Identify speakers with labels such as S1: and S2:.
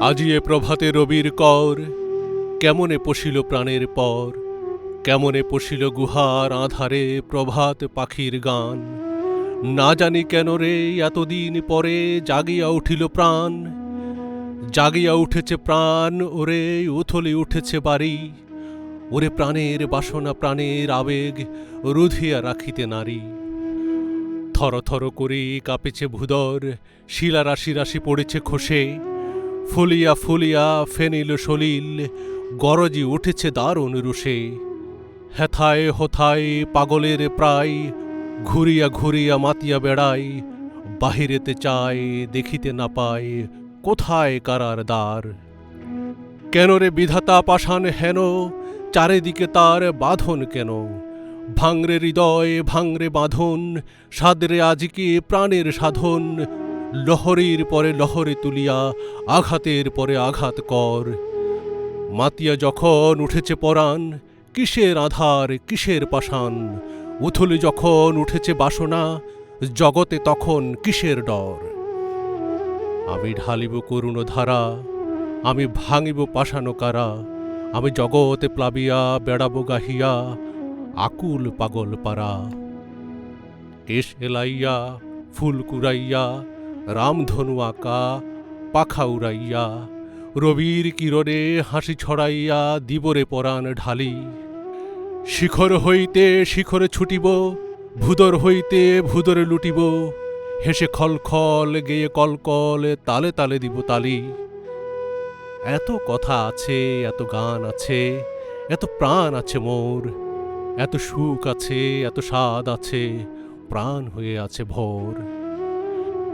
S1: আজি এ প্রভাতে রবির কর। কেমনে পশিল প্রাণের পর? কেমনে পশিল গুহার আধারে প্রভাত পাখির গান? না জানি কেন রে, এতদিন পরে জাগিয়া উঠিল প্রাণ। জাগিয়া উঠেছে প্রাণ, ওরে উথলি উঠেছে বাড়ি। ওরে প্রাণের বাসনা, প্রাণের আবেগ রুধিয়া রাখিতে নারী। থর থর করে কাঁপেছে ভূদর শিলা রাশি রাশি পড়েছে খসে। ফুলিয়া ফুলিয়া ফেনিল সলিল, গরজি উঠেছে দারুণ রুষে হেথায় হোথায় পাগলের প্রায়, ঘুরিয়া ঘুরিয়া মাতিয়া বেড়াই বাহিরেতে চায়, দেখিতে না পায়, কোথায় কারার দ্বার? কেন রে বিধাতা পাষাণ হেন, চারিদিকে তার বাঁধন কেন? ভাঙরে হৃদয়, ভাঙরে বাঁধন, সাদরে আজকে প্রাণের সাধন লহরীর পরে লহরে তুলিয়া, আঘাতের পরে আঘাত কর। মাতিয়া যখন উঠেছে পরাণ, কিসের আধার, কিসের পাষাণ? উথলে যখন উঠেছে বাসনা, জগতে তখন কিসের ডর? আমি ঢালিব করুণ ধারা, আমি ভাঙিব পাষাণ কারা, আমি জগতে প্লাবিয়া, বেড়াব গাহিয়া, আকুল পাগল পারা। কেশ এলাইয়া ফুল কুড়াইয়া রামধনু আঁকা পাখা উড়াইয়া রবির কিরণে হাসি ছড়াইয়া দিবরে পরাণ ঢালি। শিখর হইতে শিখরে ছুটিব, ভূদর হইতে ভূদরে লুটিব, হেসে খলখল গেয়ে কলকল, তালে তালে দিব তালি। এত কথা আছে, এত গান আছে, এত প্রাণ আছে মোর, এত সুখ আছে, এত স্বাদ আছে, প্রাণ হয়ে আছে ভোর।